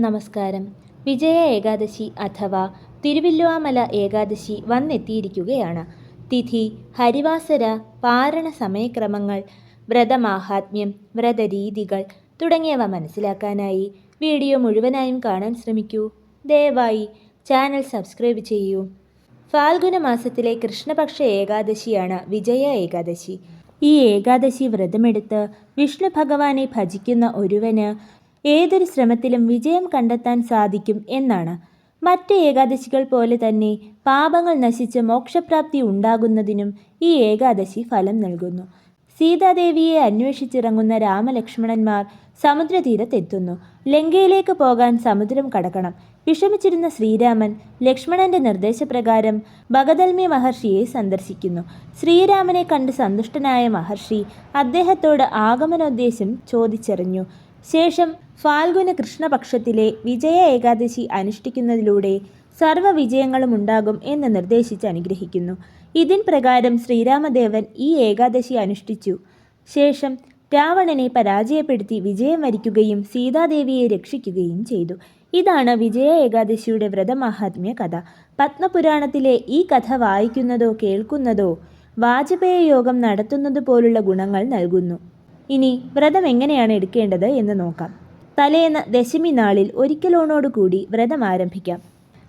നമസ്കാരം. വിജയ ഏകാദശി അഥവാ തിരുവില്ലുവാമല ഏകാദശി വന്നെത്തിയിരിക്കുകയാണ്. തിഥി ഹരിവാസര പാരണ സമയക്രമങ്ങൾ വ്രതമാഹാത്മ്യം വ്രതരീതികൾ തുടങ്ങിയവ മനസ്സിലാക്കാനായി വീഡിയോ മുഴുവനായും കാണാൻ ശ്രമിക്കൂ. ദയവായി ചാനൽ സബ്സ്ക്രൈബ് ചെയ്യൂ. ഫാൽഗുന മാസത്തിലെ കൃഷ്ണപക്ഷ ഏകാദശിയാണ് വിജയ ഏകാദശി. ഈ ഏകാദശി വ്രതമെടുത്ത് വിഷ്ണു ഭഗവാനെ ഭജിക്കുന്ന ഒരുവന് ഏതൊരു ശ്രമത്തിലും വിജയം കണ്ടെത്താൻ സാധിക്കും എന്നാണ്. മറ്റ് ഏകാദശികൾ പോലെ തന്നെ പാപങ്ങൾ നശിച്ച് മോക്ഷപ്രാപ്തി ഉണ്ടാകുന്നതിനും ഈ ഏകാദശി ഫലം നൽകുന്നു. സീതാദേവിയെ അന്വേഷിച്ചിറങ്ങുന്ന രാമലക്ഷ്മണന്മാർ സമുദ്രതീരത്തെത്തുന്നു. ലങ്കയിലേക്ക് പോകാൻ സമുദ്രം കടക്കണം. വിഷമിച്ചിരുന്ന ശ്രീരാമൻ ലക്ഷ്മണന്റെ നിർദ്ദേശപ്രകാരം ഭഗതൽമി മഹർഷിയെ സന്ദർശിക്കുന്നു. ശ്രീരാമനെ കണ്ട് സന്തുഷ്ടനായ മഹർഷി അദ്ദേഹത്തോട് ആഗമനോദ്ദേശം ചോദിച്ചറിഞ്ഞു. ശേഷം ഫാൽഗുന കൃഷ്ണപക്ഷത്തിലെ വിജയ ഏകാദശി അനുഷ്ഠിക്കുന്നതിലൂടെ സർവ വിജയങ്ങളും ഉണ്ടാകും എന്ന് നിർദ്ദേശിച്ച് അനുഗ്രഹിക്കുന്നു. ഇതിൻ പ്രകാരം ശ്രീരാമദേവൻ ഈ ഏകാദശി അനുഷ്ഠിച്ചു. ശേഷം രാവണനെ പരാജയപ്പെടുത്തി വിജയം വരിക്കുകയും സീതാദേവിയെ രക്ഷിക്കുകയും ചെയ്തു. ഇതാണ് വിജയ ഏകാദശിയുടെ വ്രതമാഹാത്മ്യ കഥ. പത്മപുരാണത്തിലെ ഈ കഥ വായിക്കുന്നതോ കേൾക്കുന്നതോ വാജപേയ യോഗം നടത്തുന്നത് പോലുള്ള ഗുണങ്ങൾ നൽകുന്നു. ഇനി വ്രതം എങ്ങനെയാണ് എടുക്കേണ്ടത് എന്ന് നോക്കാം. തലേന്ന് ദശമി നാളിൽ ഒരിക്കലോണോടുകൂടി വ്രതം ആരംഭിക്കാം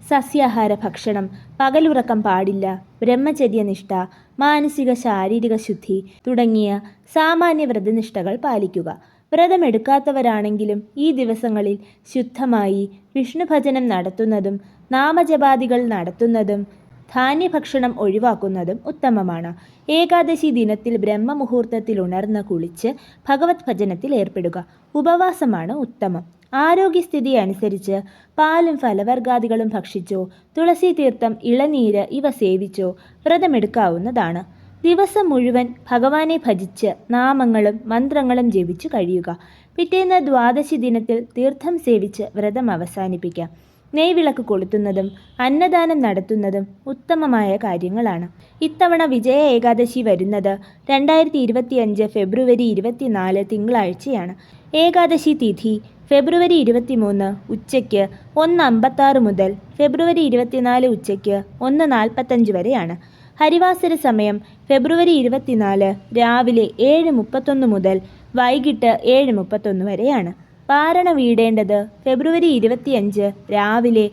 സസ്യാഹാര ഭക്ഷണം പകലുറക്കം പാടില്ല ബ്രഹ്മചര്യനിഷ്ഠ മാനസിക ശാരീരിക ശുദ്ധി തുടങ്ങിയ സാമാന്യ വ്രതനിഷ്ഠകൾ പാലിക്കുക. വ്രതമെടുക്കാത്തവരാണെങ്കിലും ഈ ദിവസങ്ങളിൽ ശുദ്ധമായി വിഷ്ണുഭജനം നടത്തുന്നതും നാമജപാദികൾ നടത്തുന്നതും ധാന്യഭക്ഷണം ഒഴിവാക്കുന്നതും ഉത്തമമാണ്. ഏകാദശി ദിനത്തിൽ ബ്രഹ്മമുഹൂർത്തത്തിൽ ഉണർന്ന് കുളിച്ച് ഭഗവത് ഭജനത്തിൽ ഏർപ്പെടുക ഉപവാസമാണ് ഉത്തമം. ആരോഗ്യസ്ഥിതി അനുസരിച്ച് പാലും ഫലവർഗാദികളും ഭക്ഷിച്ചോ തുളസി തീർത്ഥം ഇളനീര് ഇവ സേവിച്ചോ വ്രതമെടുക്കാവുന്നതാണ്. ദിവസം മുഴുവൻ ഭഗവാനെ ഭജിച്ച് നാമങ്ങളും മന്ത്രങ്ങളും ജപിച്ചു കഴിയുക. പിറ്റേന്ന് ദ്വാദശി ദിനത്തിൽ തീർത്ഥം സേവിച്ച് വ്രതം അവസാനിപ്പിക്കാം നെയ്വിളക്ക് കൊളുത്തുന്നതും അന്നദാനം നടത്തുന്നതും ഉത്തമമായ കാര്യങ്ങളാണ്. ഇത്തവണ വിജയ ഏകാദശി വരുന്നത് രണ്ടായിരത്തി ഇരുപത്തിയഞ്ച് ഫെബ്രുവരി ഇരുപത്തിനാല് തിങ്കളാഴ്ചയാണ്. ഏകാദശി തിഥി ഫെബ്രുവരി ഇരുപത്തിമൂന്ന് ഉച്ചയ്ക്ക് ഒന്ന് അമ്പത്താറ് മുതൽ ഫെബ്രുവരി ഇരുപത്തിനാല് ഉച്ചയ്ക്ക് ഒന്ന് നാൽപ്പത്തഞ്ച് വരെയാണ്. ഹരിവാസര സമയം ഫെബ്രുവരി ഇരുപത്തിനാല് രാവിലെ ഏഴ് മുപ്പത്തൊന്ന് മുതൽ വൈകിട്ട് ഏഴ് മുപ്പത്തൊന്ന് വരെയാണ്. പാരണ വീടേണ്ടത് ഫെബ്രുവരി ഇരുപത്തിയഞ്ച് രാവിലെ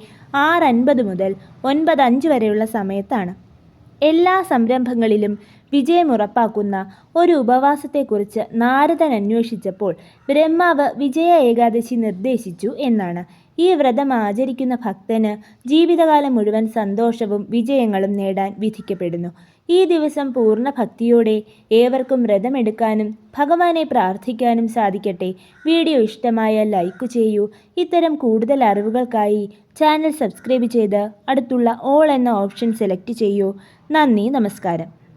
ആറ് അൻപത് മുതൽ ഒൻപത് അഞ്ച് വരെയുള്ള സമയത്താണ്. എല്ലാ സംരംഭങ്ങളിലും വിജയമുറപ്പാക്കുന്ന ഒരു ഉപവാസത്തെക്കുറിച്ച് നാരദൻ അന്വേഷിച്ചപ്പോൾ ബ്രഹ്മാവ് വിജയ ഏകാദശി നിർദ്ദേശിച്ചു എന്നാണ്. ഈ വ്രതം ആചരിക്കുന്ന ഭക്തന് ജീവിതകാലം മുഴുവൻ സന്തോഷവും വിജയങ്ങളും നേടാൻ വിധിക്കപ്പെടുന്നു. ഈ ദിവസം പൂർണ ഭക്തിയോടെ ഏവർക്കും വ്രതമെടുക്കാനും ഭഗവാനെ പ്രാർത്ഥിക്കാനും സാധിക്കട്ടെ. വീഡിയോ ഇഷ്ടമായ ലൈക്ക് ചെയ്യൂ. ഇത്തരം കൂടുതൽ അറിവുകൾക്കായി ചാനൽ സബ്സ്ക്രൈബ് ചെയ്ത് അടുത്തുള്ള ഓൾ എന്ന ഓപ്ഷൻ സെലക്ട് ചെയ്യൂ. നന്ദി നമസ്കാരം.